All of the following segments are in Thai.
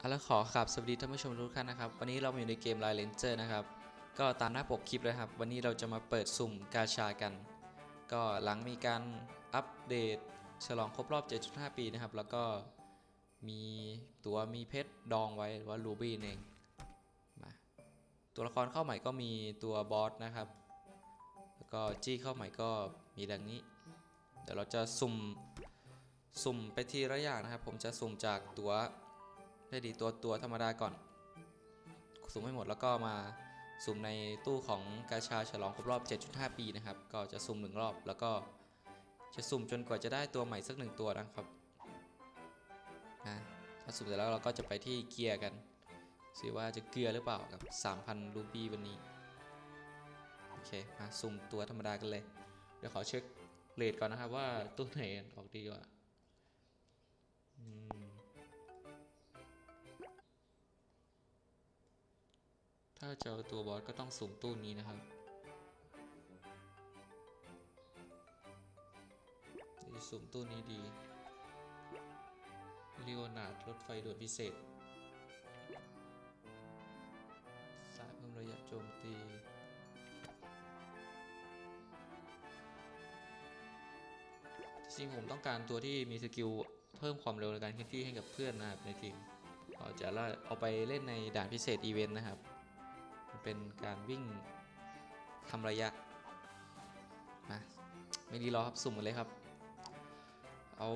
เอาละขอครับสวัสดีท่านผู้ชมทุกท่านนะครับ วันนี้เรามาอยู่ในเกม Line Ranger นะครับ ก็ตามหน้าปกคลิปเลยครับ วันนี้เราจะมาเปิดสุ่มกาชากัน ก็หลังมีการอัปเดต ฉลองครบรอบ 7.5 ปีนะครับ แล้วก็มีตัวมีเพชรดองไว้หรือว่ารูบี้เองมาตัวละครเข้าใหม่ก็มีตัวบอสนะครับ แล้วก็จี้เข้าใหม่ก็มีดังนี้ เดี๋ยวเราจะสุ่มสุ่มไปทีละอย่างนะครับ ผมจะสุ่มจากตัว ได้ดีตัวตัวธรรมดาก่อน สุ่มให้หมดแล้วก็มาสุ่มในตู้ของกาชาฉลองครบรอบ 7.5 ปีนะครับ ก็จะสุ่มหนึ่งรอบแล้วก็จะสุ่มจนกว่าจะได้ตัวใหม่สักหนึ่งตัวนะครับนะถ้าสุ่มเสร็จแล้วเราก็จะไปที่เกียร์กันสิว่าจะเกลือหรือเปล่ากับ 3,000 รูบี้วันนี้ โอเค มาสุ่มตัวธรรมดากันเลย เดี๋ยวขอเช็คเรทก่อนนะครับว่าตัวไหนออกดีกว่า ถ้าจะเอาตัวบอสก็ต้องสุ่มตู้นี้นะครับสุ่มตู้นี้ดีเรียวนาดรถไฟด่วนพิเศษสายเพิ่มระยะโจมตีจริงผมต้องการตัวที่มีสกิลเพิ่มความเร็วในการเคลื่อนที่ให้กับเพื่อนนะครับในทีมก็จะเอาไปเล่นในด่านพิเศษอีเวนต์นะครับ เป็นการวิ่งทำระยะมาไม่ดีรอครับสุ่มกันเลยครับ เอา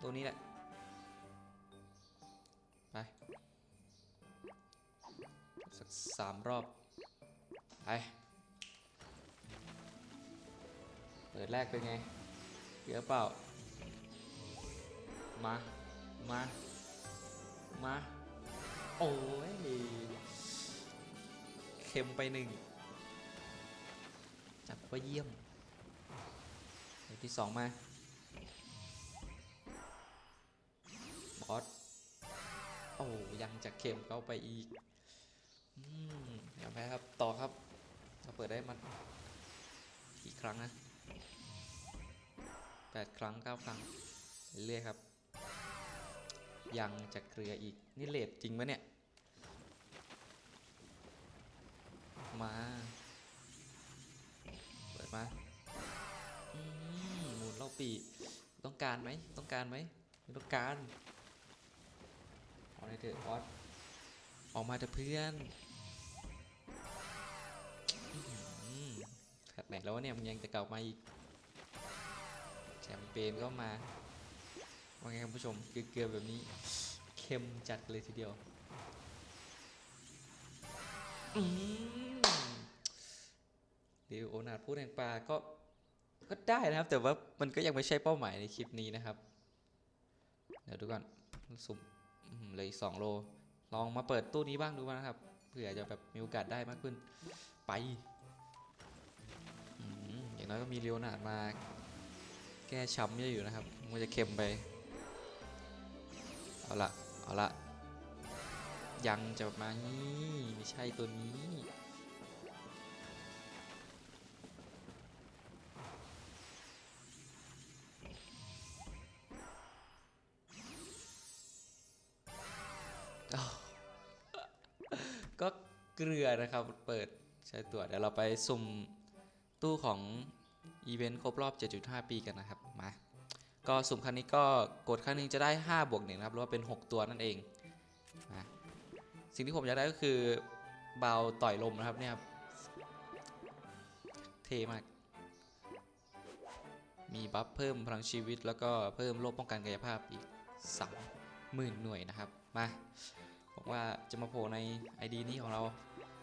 ตัวนี้แหละ ไป สักสามรอบ ไป เปิดแรกเป็นไงเยอะเปล่า มา มา มา โอ้ย เค็มไปหนึ่งจับว่าเยี่ยมเดี๋ยวที่สองมา บอส โอ้ยังจะเค็มเข้าไปอีก อืมอย่าแพ้ครับ ต่อครับ เราเปิดได้มันกี่ครั้งนะแปดครั้งเก้าครั้ง เรื่อยครับ ยังจะเกลืออีก นี่เลทจริงไหมเนี่ย มาเปิดมาหมุนเล่าปีต้องการไหมต้องการไหมไม่ต้องการเอาในเถอะออสออกมาเถอะเพื่อนขัดไหนแล้ววะเนี่ยมันยังจะเก่ามาอีกแชมเปญก็มาว่าไงคุณผู้ชมเกลือแบบนี้เค็มจัดเลยทีเดียว อืม ดี๋ยวโอนาดพูดแห่งปลาก็ก็ได้นะครับ แต่ว่ามันก็ยังไม่ใช่เป้าหมายในคลิปนี้นะครับ เดี๋ยวดูก่อนสุ่มเลยสองโล ลองมาเปิดตู้นี้บ้างดูนะครับเผื่อจะแบบมีโอกาสได้มากขึ้น ไปอืมอย่างน้อยก็มีเรียวนาดมา แก้ช้ำเยอะอยู่นะครับ มันจะเค็มไป เอาละเอาละยังจะมานี่ไม่ใช่ตัวนี้ ก็เกลือนะครับเปิดใช้ตัวเดี๋ยวเราไปสุ่มตู้ของอีเวนต์ครบรอบ 7.5 ปีกันนะครับมาก็สุ่มครั้งนี้ก็กดครั้งหนึงจะได้ 5 บวกหนึ่งนะครับหรือว่าเป็น 6 ตัวนั่นเองมาสิ่งที่ผมอยากได้ก็คือเบาต่อยลมนะครับเนี่ยครับเท่มาก มีบัฟเพิ่มพลังชีวิตแล้วก็เพิ่มโล่ป้องกันกายภาพอีก 30,000 หน่วยนะครับ มา บอกว่าจะมาโผล่ใน ID นี้ของเรา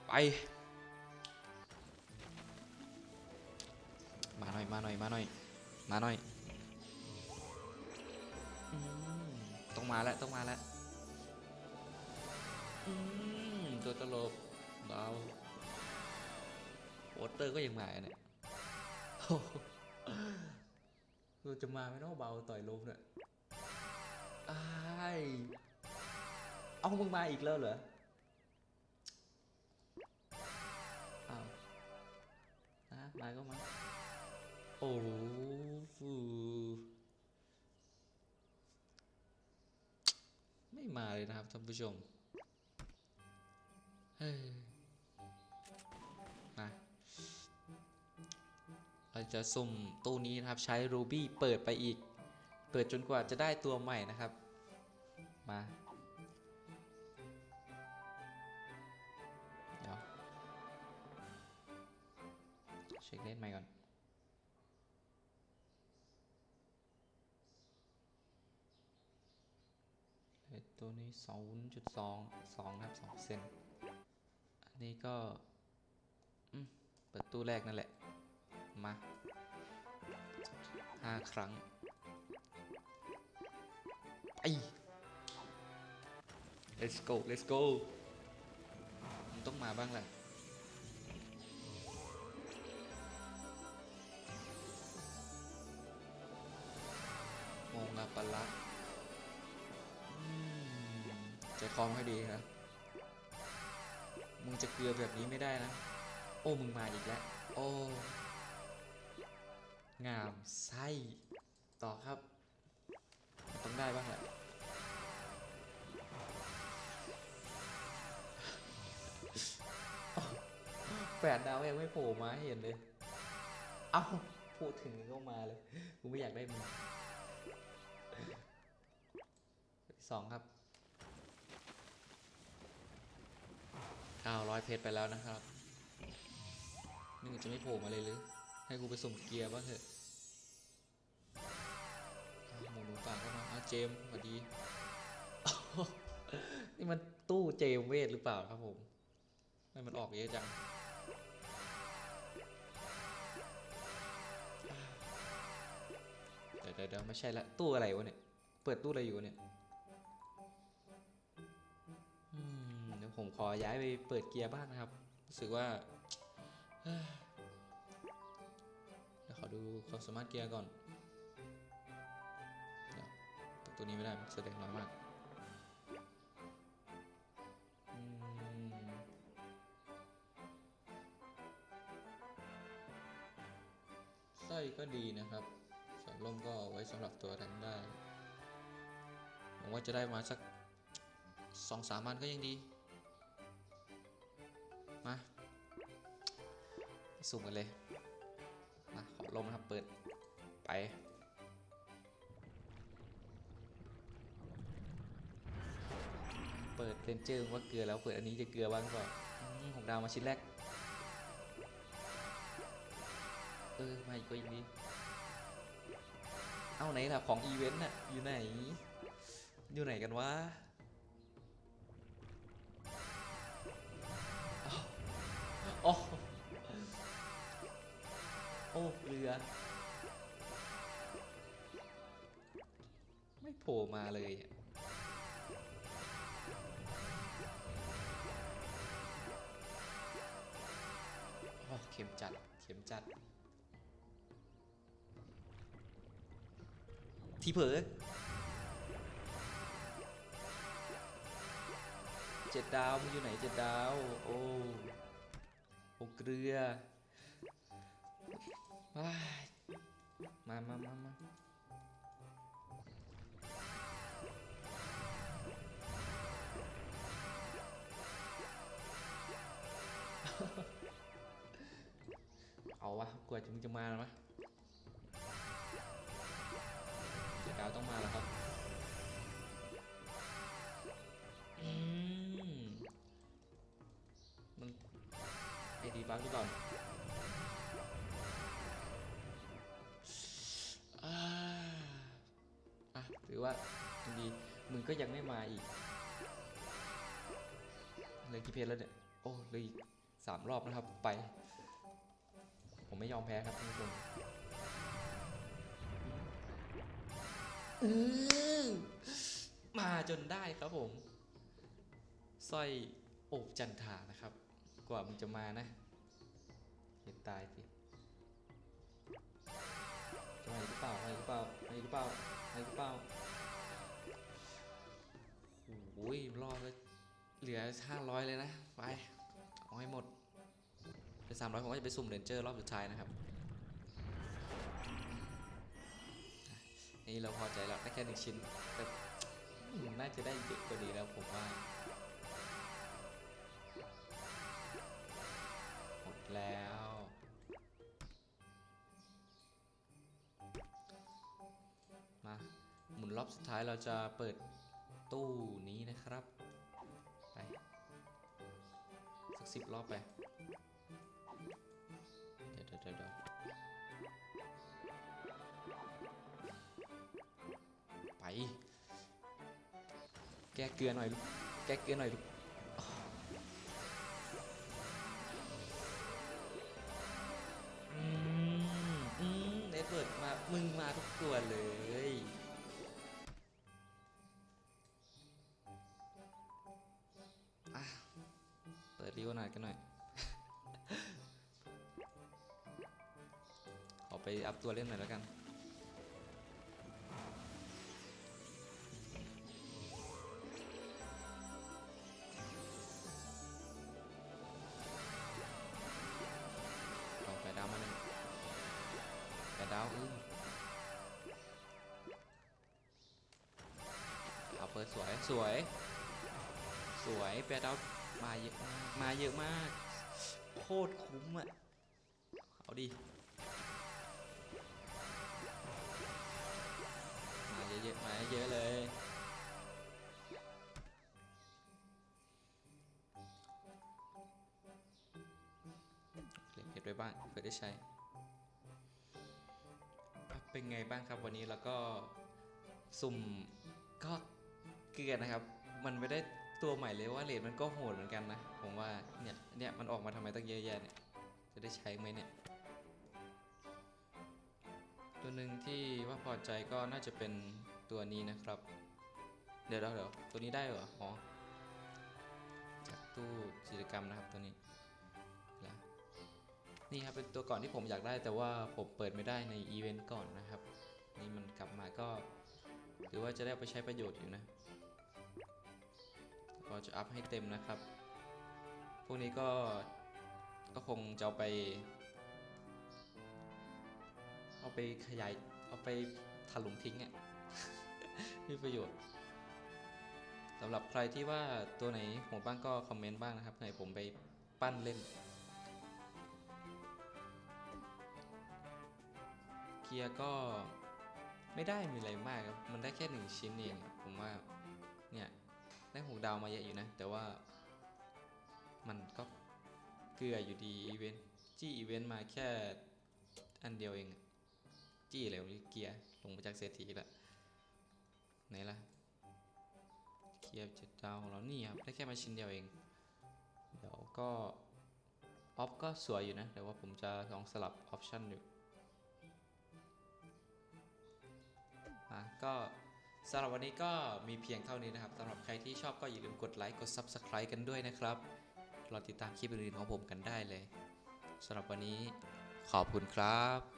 ไป มาหน่อย มาหน่อย มาหน่อย มาหน่อยอต้องมาแล้ว ต้องมาแล้วตัวตลกเบาโอเตอร์ก็ยังมาเนี่ยโอ้โหตัวจะมาไม่ต้องเบาต่อยลมเนี่ยอ้าย เอามึงมาอีกแล้วเหรออ้าวอะมาก็มา โอ้ฟูไม่มาเลยนะครับท่านผู้ชม เฮ้ยมาเราจะสุ่มตู้นี้นะครับใช้รูบี้เปิดไปอีก เปิดจนกว่าจะได้ตัวใหม่นะครับ มา เช็คเลนส์ใหม่ก่อนเตัวนี้ 0.2 2ครับ2เซนอันนี้ก็เปิดตู้แรกนั่นแหละ มา 5 ครั้ง ไอ้ let's go let's go มันต้องมาบ้างแหละ ปะละอืมใจคอมให้ดีนะ มึงจะเกลือแบบนี้ไม่ได้นะ โอ้ มึงมาอีกแล้ว โอ้ งามไส้ต่อครับมันต้องได้บ้างแหละแปดดาวยังไม่โผล่มาให้เห็นเลย เอ้า พูดถึงก็มาเลย กูไม่อยากได้มึง สองครับ900เพชรไปแล้วนะครับนี่งจะไม่โผล่มาเลยหรือให้กูไปสุ่มเกียร์บ้างเถอะหมูหนูป่าเข้ามาอ้าวเจมสวัสดีนี่มันตู้เจมเวทหรือเปล่าครับผมทำไมมันออกเยอะจังเดี๋ยวเดี๋ยวไม่ใช่ละตู้อะไรวะเนี่ย เปิดตู้อะไรอยู่เนี่ย ผมขอย้ายไปเปิดเกียร์บ้างนะครับ รู้สึกว่าเดี๋ยวขอดูความสามารถเกียร์ก่อนเดี๋ยวตัวนี้ไม่ได้มันแสดงน้อยมากอืมสร้อยก็ดีนะครับส่วนล่มก็ไว้สำหรับตัวแทงได้หวังว่าจะได้มาสักสองสามวันก็ยังดี มาสุ่มกันเลยมาขอลมนะครับเปิดไปเปิดเรนเจอร์ว่าเกลือแล้วเปิดอันนี้จะเกลือบ้างหรือเปล่อืมหกดาวมาชิ้นแรก เออมาอีกก็ยังดีเอาไหนล่ะของอีเวนต์น่ะอยู่ไหน อยู่ไหนกันวะ ไม่โผล่มาเลยโอ้เข็มจัด เข็มจัด ที่เผลอเจ็ดดาวมึงอยู่ไหนเจ็ดดาว โอ้โอเกลือ มามามามาเอาวะกว่าจะมึงจะมาแล้วมะเดี๋ยวดาวต้องมาแล้วครับอืมมันไอดีบักดูก่อน มึงก็ยังไม่มาอีกเหลยกี่เพจแล้วเนี่ย โอ้เหลยอีกสามรอบนะครับ ไป ผมไม่ยอมแพ้ครับท่านผู้ชมอือมาจนได้ครับผมสร้อยโอบจันทานะครับ กว่ามึงจะมานะ เห็นตายสิจะมาอีกหรือเปล่ามาอีกหรือเปล่ามาอีกหรือเปล่ามาอีกหรือเปล่าโอ้ ยรอดแล้วเหลือห้าร้อยเลยนะ ไป เอาให้หมดเหลือสามร้อยผมก็จะไปสุ่มเรนเจอร์รอบสุดท้ายนะครับ นี่เราพอใจแล้วได้แค่หนึ่งชิ้น แต่น่าจะได้เยอะกว่านี้แล้วผมว่า หมดแล้วมาหมุนรอบสุดท้ายเราจะเปิด ตู้นี้นะครับ ไป สักสิบรอบไปเดี๋ยวเดี๋ยวเดี๋ยวเดี๋ยวไป แก้เกลือหน่อยลูก แก้เกลือหน่อยลูกอืมอืมเอ็ดเวิร์ดมา มึงมาทุกตัวเลย อัพตัวเล่นหน่อยแล้วกัน ลองแปดดาวมาหนึ่งแปดดาวอื้อเอาเปิดสวย สวย สวยแปดดาวมาเยอะมากมาเยอะมาก โคตรคุ้มอะเอาดิ บเก็บไว้บ้างเพื่อได้ใช้ เป็นไงบ้างครับวันนี้แล้วก็สุ่มก็เกลือนนะครับ มันไม่ได้ตัวใหม่เลยว่าเลดมันก็โหดเหมือนกันนะ ผมว่าเนี่ยเนี่ยมันออกมาทำไมตั้งเยอะแยะเนี่ยจะได้ใช้ไหมเนี่ย ตัวหนึ่งที่ว่าพอใจก็น่าจะเป็นตัวนี้นะครับ เดี๋ยวเดี๋ยวตัวนี้ได้เหรออ๋อจากตู้กิจกรรมนะครับตัวนี้ นี่ครับเป็นตัวก่อนที่ผมอยากได้แต่ว่าผมเปิดไม่ได้ในอีเวนต์ก่อนนะครับ นี่มันกลับมาก็ถือว่าจะได้ไปใช้ประโยชน์อยู่นะก็จะอัพให้เต็มนะครับ พวกนี้ก็ก็คงจะเอาไป เอาไปขยาย เอาไปถลุงทิ้งอะ่ะมีประโยชน์สำหรับใครที่ว่าตัวไหนโหดบ้างก็คอมเมนต์บ้างนะครับให้ผมไปปั้นเล่น เกียร์ก็ไม่ได้มีอะไรมากครับ มันได้แค่หนึ่งชิ้นเองผมว่าเนี่ยได้หกดาวมาเยอะอยู่นะ แต่ว่ามันก็เกลืออยู่ดีอีเวนต์จี้อีเวนต์มาแค่อันเดียวเอง จี้อะไรวะเกียร์ลงมาจากเศรษฐีละไหนล่ะเกียร์เจ็ดดาวของเรานี่ครับได้แค่มาชิ้นเดียวเอง เดี๋ยวก็ออฟก็สวยอยู่นะแต่ว่าผมจะลองสลับออปชั่นอยู่ ก็สำหรับวันนี้ก็มีเพียงเท่านี้นะครับสำหรับใครที่ชอบก็อย่าลืมกดไลค์กด Subscribe กันด้วยนะครับรอติดตามคลิปอื่นๆของผมกันได้เลยสำหรับวันนี้ขอบคุณครับ